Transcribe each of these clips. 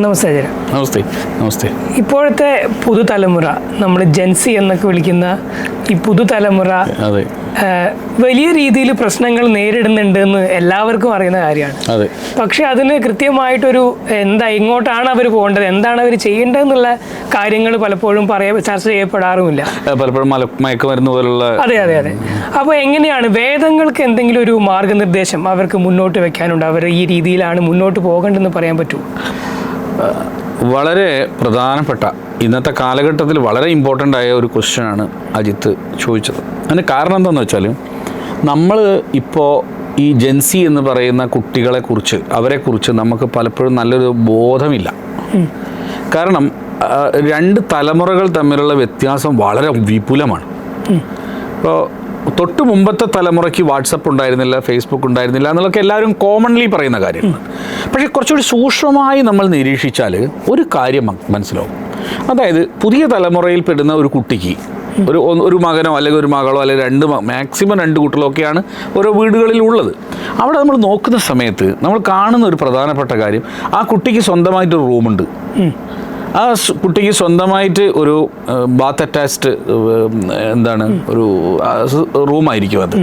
നമസ്തേ ജന നമസ്തേ നമസ്തേ. ഇപ്പോഴത്തെ പുതുതലമുറ നമ്മൾ ജെൻസി എന്നൊക്കെ വിളിക്കുന്ന ഈ പുതുതലമുറ അതെ. വലിയ രീതിയിൽ പ്രശ്നങ്ങൾ നേരിടുന്നുണ്ട് എന്ന് എല്ലാവർക്കും അറിയുന്ന കാര്യമാണ്. അതെ. പക്ഷെ അതിന് കൃത്യമായിട്ടൊരു എന്താ ഇങ്ങോട്ടാണ് അവർ പോകേണ്ടത്? എന്താണ് അവർ ചെയ്യേണ്ടതെന്നുള്ള കാര്യങ്ങൾ പലപ്പോഴും പറയാ ചർച്ച ചെയ്യപ്പെടാറുമില്ല. പലപ്പോഴും മല മയക്കുമരുന്ന് പോലുള്ള അതെ അതെ അതെ. അപ്പോൾ എങ്ങനെയാണ് വേദങ്ങൾക്ക് എന്തെങ്കിലും ഒരു മാർഗനിർദ്ദേശം അവർക്ക് മുന്നോട്ട് വെക്കാനുണ്ട്? അവർ ഈ രീതിയിലാണ് മുന്നോട്ട് പോകേണ്ടതെന്ന് പറയാൻ പറ്റുമോ? വളരെ പ്രധാനപ്പെട്ട ഇന്നത്തെ കാലഘട്ടത്തിൽ വളരെ ഇമ്പോർട്ടന്റ് ആയ ഒരു ക്വസ്റ്റ്യനാണ് അജിത്ത് ചോദിച്ചത്. അതിന് കാരണം എന്താണെന്ന് വെച്ചാൽ നമ്മൾ ഇപ്പോൾ ഈ ജെൻസി എന്ന് പറയുന്ന കുട്ടികളെക്കുറിച്ച് അവരെക്കുറിച്ച് നമുക്ക് പലപ്പോഴും നല്ലൊരു ബോധമില്ല. കാരണം രണ്ട് തലമുറകൾ തമ്മിലുള്ള വ്യത്യാസം വളരെ വിപുലമാണ്. ഇപ്പോൾ തൊട്ട് മുമ്പത്തെ തലമുറയ്ക്ക് വാട്സപ്പ് ഉണ്ടായിരുന്നില്ല ഫേസ്ബുക്ക് ഉണ്ടായിരുന്നില്ല എന്നുള്ളതൊക്കെ എല്ലാവരും കോമൺലി പറയുന്ന കാര്യമാണ്. പക്ഷേ കുറച്ചുകൂടി സൂക്ഷ്മമായി നമ്മൾ നിരീക്ഷിച്ചാൽ ഒരു കാര്യം മനസ്സിലാവും. അതായത് പുതിയ തലമുറയിൽ പെടുന്ന ഒരു കുട്ടിക്ക് ഒരു ഒരു മകനോ അല്ലെങ്കിൽ ഒരു മകളോ അല്ലെങ്കിൽ രണ്ട് മാക്സിമം രണ്ട് കുട്ടികളോ ഒക്കെയാണ് ഓരോ വീടുകളിൽ ഉള്ളത്. അവിടെ നമ്മൾ നോക്കുന്ന സമയത്ത് നമ്മൾ കാണുന്ന ഒരു പ്രധാനപ്പെട്ട കാര്യം ആ കുട്ടിക്ക് സ്വന്തമായിട്ടൊരു റൂമുണ്ട്. ആ കുട്ടിക്ക് സ്വന്തമായിട്ട് ഒരു ബാത്ത് അറ്റാച്ച്ഡ് എന്താണ് ഒരു റൂമായിരിക്കും അത്.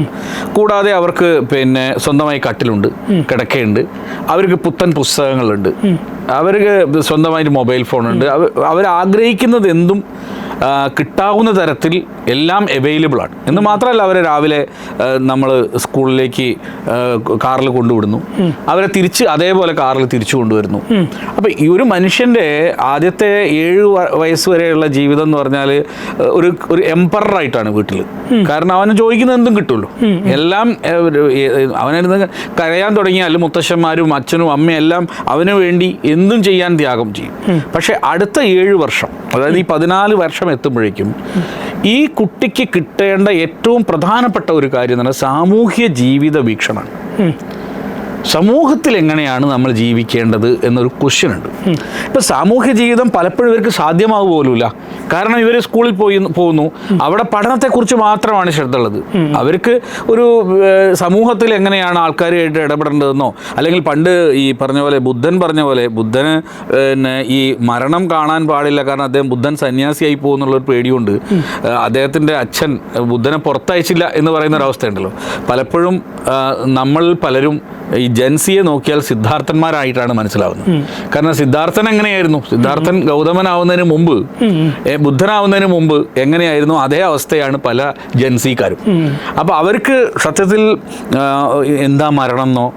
കൂടാതെ അവർക്ക് പിന്നെ സ്വന്തമായി കട്ടിലുണ്ട് കിടക്കയുണ്ട്. അവർക്ക് പുത്തൻ പുസ്തകങ്ങളുണ്ട്. അവർക്ക് സ്വന്തമായിട്ട് മൊബൈൽ ഫോണുണ്ട്. അവർ ആഗ്രഹിക്കുന്നത് എന്തും കിട്ടാവുന്ന തരത്തിൽ എല്ലാം അവൈലബിൾ ആണ്. എന്ന് മാത്രമല്ല അവരെ രാവിലെ നമ്മൾ സ്കൂളിലേക്ക് കാറിൽ കൊണ്ടുവിടുന്നു. അവരെ തിരിച്ച് അതേപോലെ കാറിൽ തിരിച്ചു കൊണ്ടുവരുന്നു. അപ്പം ഈ ഒരു മനുഷ്യന്റെ ആദ്യത്തെ ഏഴ് വയസ്സ് വരെയുള്ള ജീവിതം എന്ന് പറഞ്ഞാൽ ഒരു ഒരു എംപറായിട്ടാണ് വീട്ടിൽ കാരണം അവന് ചോദിക്കുന്ന എന്തും കിട്ടുമല്ലോ. എല്ലാം അവനിരുന്ന് കരയാൻ തുടങ്ങിയാൽ മുത്തശ്ശന്മാരും അച്ഛനും അമ്മയും എല്ലാം അവന് വേണ്ടി എന്തും ചെയ്യാൻ ത്യാഗം ചെയ്യും. പക്ഷേ അടുത്ത ഏഴ് വർഷം അതായത് ഈ പതിനാല് വർഷം എത്തുമ്പോഴേക്കും ഈ കുട്ടിക്ക് കിട്ടേണ്ട ഏറ്റവും പ്രധാനപ്പെട്ട ഒരു കാര്യം പറഞ്ഞാൽ സാമൂഹ്യ ജീവിത വീക്ഷണമാണ്. സമൂഹത്തിൽ എങ്ങനെയാണ് നമ്മൾ ജീവിക്കേണ്ടത് എന്നൊരു ക്വസ്റ്റ്യൻ ഉണ്ട്. ഇപ്പം സാമൂഹ്യ ജീവിതം പലപ്പോഴും ഇവർക്ക് സാധ്യമാവുക പോലുമില്ല കാരണം ഇവർ സ്കൂളിൽ പോയി പോകുന്നു. അവിടെ പഠനത്തെക്കുറിച്ച് മാത്രമാണ് ശ്രദ്ധ ഉള്ളത് അവർക്ക് ഒരു സമൂഹത്തിൽ എങ്ങനെയാണ് ആൾക്കാരുമായിട്ട് ഇടപെടേണ്ടതെന്നോ അല്ലെങ്കിൽ പണ്ട് ഈ പറഞ്ഞ പോലെ ബുദ്ധൻ പറഞ്ഞ പോലെ ബുദ്ധന് പിന്നെ ഈ മരണം കാണാൻ പാടില്ല കാരണം അദ്ദേഹം ബുദ്ധൻ സന്യാസിയായി പോകുന്നുള്ളൊരു പേടിയുണ്ട്. അദ്ദേഹത്തിന്റെ അച്ഛൻ ബുദ്ധനെ പുറത്തയച്ചില്ല എന്ന് പറയുന്ന ഒരു അവസ്ഥയുണ്ടല്ലോ. പലപ്പോഴും നമ്മൾ പലരും ഈ ജൻസിയെ നോക്കിയാൽ സിദ്ധാർത്ഥന്മാരായിട്ടാണ് മനസ്സിലാവുന്നത്. കാരണം സിദ്ധാർത്ഥൻ എങ്ങനെയായിരുന്നു? സിദ്ധാർത്ഥൻ ഗൗതമനാവുന്നതിന് മുമ്പ് ബുദ്ധനാവുന്നതിന് മുമ്പ് എങ്ങനെയായിരുന്നു അതേ അവസ്ഥയാണ് പല ജൻസിക്കാരും അപ്പോൾ അവർക്ക് സത്യത്തിൽ എന്താ മരണം എന്നോ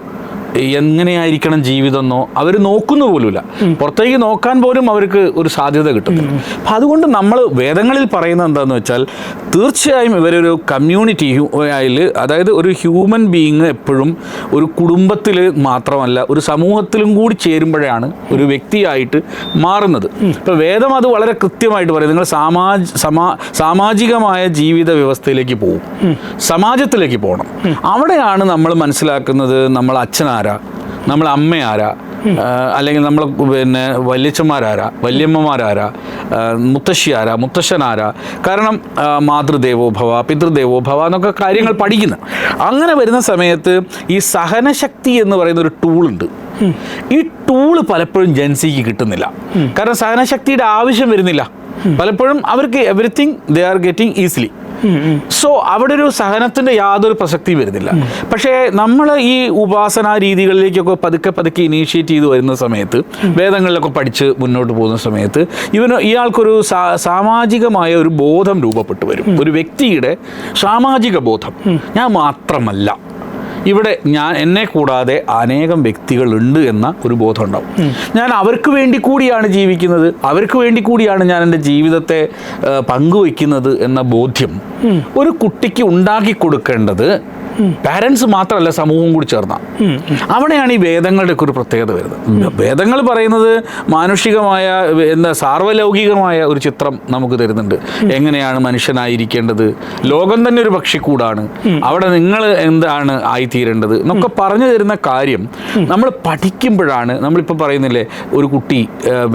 എങ്ങനെയായിരിക്കണം ജീവിതം എന്നോ അവർ നോക്കുന്നു പോലുമില്ല. പുറത്തേക്ക് നോക്കാൻ പോലും അവർക്ക് ഒരു സാധ്യത കിട്ടുന്നില്ല. അപ്പം അതുകൊണ്ട് നമ്മൾ വേദങ്ങളിൽ പറയുന്നത് എന്താണെന്ന് വെച്ചാൽ തീർച്ചയായും ഇവരൊരു കമ്മ്യൂണിറ്റി ആയിൽ അതായത് ഒരു ഹ്യൂമൻ ബീയിങ് എപ്പോഴും ഒരു കുടുംബത്തിൽ മാത്രമല്ല ഒരു സമൂഹത്തിലും കൂടി ചേരുമ്പോഴാണ് ഒരു വ്യക്തിയായിട്ട് മാറുന്നത്. ഇപ്പോൾ വേദം അത് വളരെ കൃത്യമായിട്ട് പറയും. നിങ്ങൾ സാമാജ് സമാ സാമാജികമായ ജീവിത വ്യവസ്ഥയിലേക്ക് പോകും സമാജത്തിലേക്ക് പോകണം. അവിടെയാണ് നമ്മൾ മനസ്സിലാക്കുന്നത് നമ്മൾ അച്ഛനാരാ നമ്മളെ അമ്മ ആരാ അല്ലെങ്കിൽ നമ്മൾ പിന്നെ വല്യച്ഛന്മാരാരാ? വല്യമ്മമാരാരാ? മുത്തശ്ശി മുത്തശ്ശിയാരാ? മുത്തശ്ശനാരാ? കാരണം മാതൃദേവോ ഭവ പിതൃദേവോ ഭവ എന്നൊക്കെ കാര്യങ്ങൾ പഠിക്കുന്നു. അങ്ങനെ വരുന്ന സമയത്ത് ഈ സഹനശക്തി എന്ന് പറയുന്ന ഒരു ടൂളുണ്ട് ഈ ടൂൾ പലപ്പോഴും ജൻസിക്ക് കിട്ടുന്നില്ല. കാരണം സഹനശക്തിയുടെ ആവശ്യം വരുന്നില്ല. പലപ്പോഴും അവർക്ക് everything they are getting easily so അവിടെ ഒരു സഹനത്തിന്റെ യാതൊരു പ്രസക്തിയും വരുന്നില്ല. പക്ഷേ നമ്മൾ ഈ ഉപാസനാ രീതികളിലേക്കൊക്കെ പതുക്കെ പതുക്കെ ഇനീഷ്യേറ്റ് ചെയ്ത് വരുന്ന സമയത്ത് വേദങ്ങളിലൊക്കെ പഠിച്ച് മുന്നോട്ട് പോകുന്ന സമയത്ത് ഇവന് ഇയാൾക്കൊരു സാമാജികമായ ഒരു ബോധം രൂപപ്പെട്ടു വരും. ഒരു വ്യക്തിയുടെ സാമാജിക ബോധം. ഞാൻ മാത്രമല്ല. ഇവിടെ ഞാൻ എന്നെ കൂടാതെ അനേകം വ്യക്തികളുണ്ട് എന്ന ഒരു ബോധം ഉണ്ടാവും ഞാൻ അവർക്ക് വേണ്ടി കൂടിയാണ് ജീവിക്കുന്നത്. അവർക്ക് വേണ്ടി കൂടിയാണ് ഞാൻ എന്റെ ജീവിതത്തെ പങ്കുവയ്ക്കുന്നത് എന്ന ബോധ്യം ഒരു കുട്ടിക്ക് ഉണ്ടാക്കി കൊടുക്കേണ്ടത് പാരൻസ് മാത്രമല്ല സമൂഹവും കൂടി ചേർന്ന. അവിടെയാണ് ഈ വേദങ്ങളുടെ ഒക്കെ ഒരു പ്രത്യേകത വരുന്നത്. വേദങ്ങൾ പറയുന്നത് മാനുഷികമായ എന്താ സാർവലൗകികമായ ഒരു ചിത്രം നമുക്ക് തരുന്നുണ്ട്. എങ്ങനെയാണ് മനുഷ്യനായിരിക്കേണ്ടത്? ലോകം തന്നെ ഒരു പക്ഷിക്കൂടാണ്. അവിടെ നിങ്ങൾ എന്താണ് ആയിത്തീരേണ്ടത്? എന്നൊക്കെ പറഞ്ഞു തരുന്ന കാര്യം നമ്മൾ പഠിക്കുമ്പോഴാണ് നമ്മളിപ്പോൾ പറയുന്നില്ലേ ഒരു കുട്ടി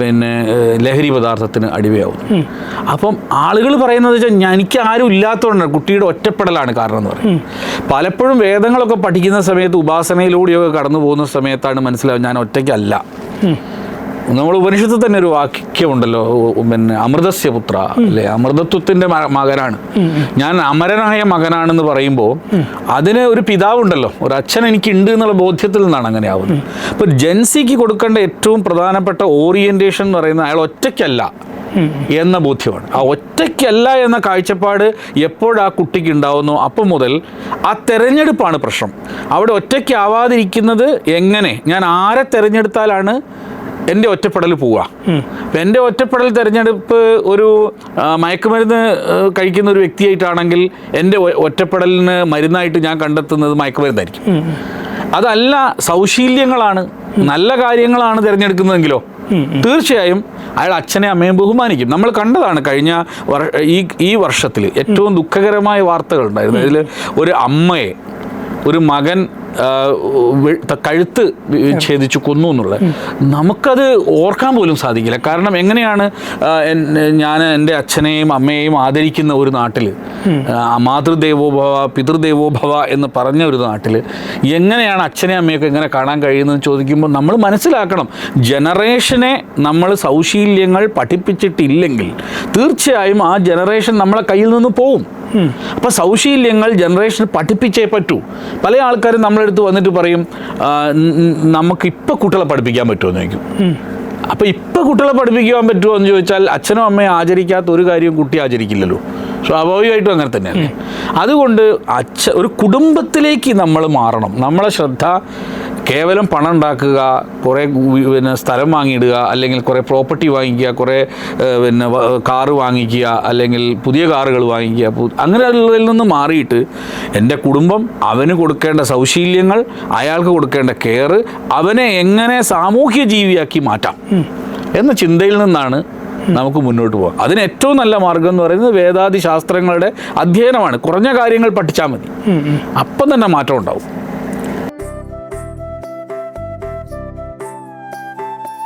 പിന്നെ ലഹരി പദാർത്ഥത്തിന് അടിമയാവും അപ്പം ആളുകൾ പറയുന്നത് വെച്ചാൽ എനിക്ക് ആരും ഇല്ലാത്തതുകൊണ്ടാണ് കുട്ടിയുടെ ഒറ്റപ്പെടലാണ് കാരണം എന്ന് പറയും പലപ്പോഴും വേദങ്ങളൊക്കെ പഠിക്കുന്ന സമയത്ത് ഉപാസനയിലൂടെയൊക്കെ കടന്നു പോകുന്ന സമയത്താണ് മനസ്സിലാവും ഞാൻ ഒറ്റയ്ക്കല്ല. നമ്മൾ ഉപനിഷത്തിൽ തന്നെ ഒരു വാക്യമുണ്ടല്ലോ പിന്നെ അമൃതസ്യ പുത്ര അല്ലെ? അമൃതത്വത്തിന്റെ മകനാണ്. ഞാൻ അമരനായ മകനാണെന്ന് പറയുമ്പോൾ അതിന് ഒരു പിതാവുണ്ടല്ലോ. ഒരു അച്ഛൻ എനിക്ക് ഉണ്ട് എന്നുള്ള ബോധ്യത്തിൽ നിന്നാണ് അങ്ങനെ ആവുന്നത്. ഇപ്പൊ ജെൻസിക്ക് കൊടുക്കേണ്ട ഏറ്റവും പ്രധാനപ്പെട്ട ഓറിയന്റേഷൻ എന്ന് പറയുന്നത് അയാൾ ഒറ്റയ്ക്കല്ല എന്ന ബോധ്യമാണ്. ആ ഒറ്റയ്ക്കല്ല എന്ന കാഴ്ചപ്പാട് എപ്പോഴാ കുട്ടിക്ക് ഉണ്ടാവുന്നു? അപ്പം മുതൽ ആ തെരഞ്ഞെടുപ്പാണ് പ്രശ്നം. അവിടെ ഒറ്റയ്ക്കാവാതിരിക്കുന്നത് എങ്ങനെ? ഞാൻ ആരെ തെരഞ്ഞെടുത്താലാണ് എന്റെ ഒറ്റപ്പെടൽ പോവുക അപ്പം എന്റെ ഒറ്റപ്പെടൽ തിരഞ്ഞെടുപ്പ് ഒരു മയക്കുമരുന്ന് കഴിക്കുന്ന ഒരു വ്യക്തിയായിട്ടാണെങ്കിൽ എന്റെ ഒറ്റപ്പെടലിന് മരുന്നായിട്ട് ഞാൻ കണ്ടെത്തുന്നത് മയക്കുമരുന്നായിരിക്കും. അതല്ല സൗശീല്യങ്ങളാണ് നല്ല കാര്യങ്ങളാണ് തിരഞ്ഞെടുക്കുന്നതെങ്കിലോ തീർച്ചയായും അയാൾ അച്ഛനെ അമ്മയും ബഹുമാനിക്കും. നമ്മൾ കണ്ടതാണ് കഴിഞ്ഞ ഈ ഈ വർഷത്തിൽ ഏറ്റവും ദുഃഖകരമായ വാർത്തകൾ ഉണ്ടായിരുന്നു. അതിൽ ഒരു അമ്മയെ ഒരു മകൻ കഴുത്ത് ഛേദിച്ചു കൊന്നു എന്നുള്ളത്. നമുക്കത് ഓർക്കാൻ പോലും സാധിക്കില്ല. കാരണം എങ്ങനെയാണ് ഞാൻ എന്റെ അച്ഛനെയും അമ്മയെയും ആദരിക്കുന്ന ഒരു നാട്ടിൽ മാതൃദേവോ ഭവ പിതൃദേവോ ഭവ എന്ന് പറഞ്ഞ ഒരു നാട്ടിൽ എങ്ങനെയാണ് അച്ഛനെയും അമ്മയൊക്കെ എങ്ങനെ കാണാൻ കഴിയുന്നതെന്ന് ചോദിക്കുമ്പോൾ നമ്മൾ മനസ്സിലാക്കണം. ജനറേഷനെ നമ്മൾ സൗശീല്യങ്ങൾ പഠിപ്പിച്ചിട്ടില്ലെങ്കിൽ തീർച്ചയായും ആ ജനറേഷൻ നമ്മളെ കയ്യിൽ നിന്ന് പോവും. അപ്പോൾ സൗശീല്യങ്ങൾ ജനറേഷൻ പഠിപ്പിച്ചേ പറ്റൂ. പല ആൾക്കാരും നമ്മളെടുത്ത് വന്നിട്ട് പറയും നമുക്ക് ഇപ്പം കുട്ടികളെ പഠിപ്പിക്കാൻ പറ്റുമോ എന്ന് ചോദിക്കും അപ്പോൾ ഇപ്പം കുട്ടികളെ പഠിപ്പിക്കാൻ പറ്റുമോ എന്ന് ചോദിച്ചാൽ അച്ഛനും അമ്മയും ആചരിക്കാത്ത ഒരു കാര്യവും കുട്ടി ആചരിക്കില്ലല്ലോ. സ്വാഭാവികമായിട്ടും അങ്ങനെ തന്നെയാണ്. അതുകൊണ്ട് അച്ഛ ഒരു കുടുംബത്തിലേക്ക് നമ്മൾ മാറണം. നമ്മളെ ശ്രദ്ധ കേവലം പണം ഉണ്ടാക്കുക കുറേ പിന്നെ സ്ഥലം വാങ്ങിയിടുക അല്ലെങ്കിൽ കുറേ പ്രോപ്പർട്ടി വാങ്ങിക്കുക കുറേ പിന്നെ കാറ് വാങ്ങിക്കുക അല്ലെങ്കിൽ പുതിയ കാറുകൾ വാങ്ങിക്കുക അങ്ങനെ അങ്ങനെയുള്ളതിൽ നിന്ന് മാറിയിട്ട് എന്റെ കുടുംബം അവന് കൊടുക്കേണ്ട സൗശീല്യങ്ങൾ അയാൾക്ക് കൊടുക്കേണ്ട കെയർ അവനെ എങ്ങനെ സാമൂഹ്യ ജീവിയാക്കി മാറ്റാം എന്ന ചിന്തയിൽ നിന്നാണ് നമുക്ക് മുന്നോട്ട് പോകാം അതിന് ഏറ്റവും നല്ല മാർഗം എന്ന് പറയുന്നത് വേദാദി ശാസ്ത്രങ്ങളുടെ അധ്യയനമാണ്. കുറഞ്ഞ കാര്യങ്ങൾ പഠിച്ചാൽ മതി. അപ്പം തന്നെ മാറ്റം ഉണ്ടാവും.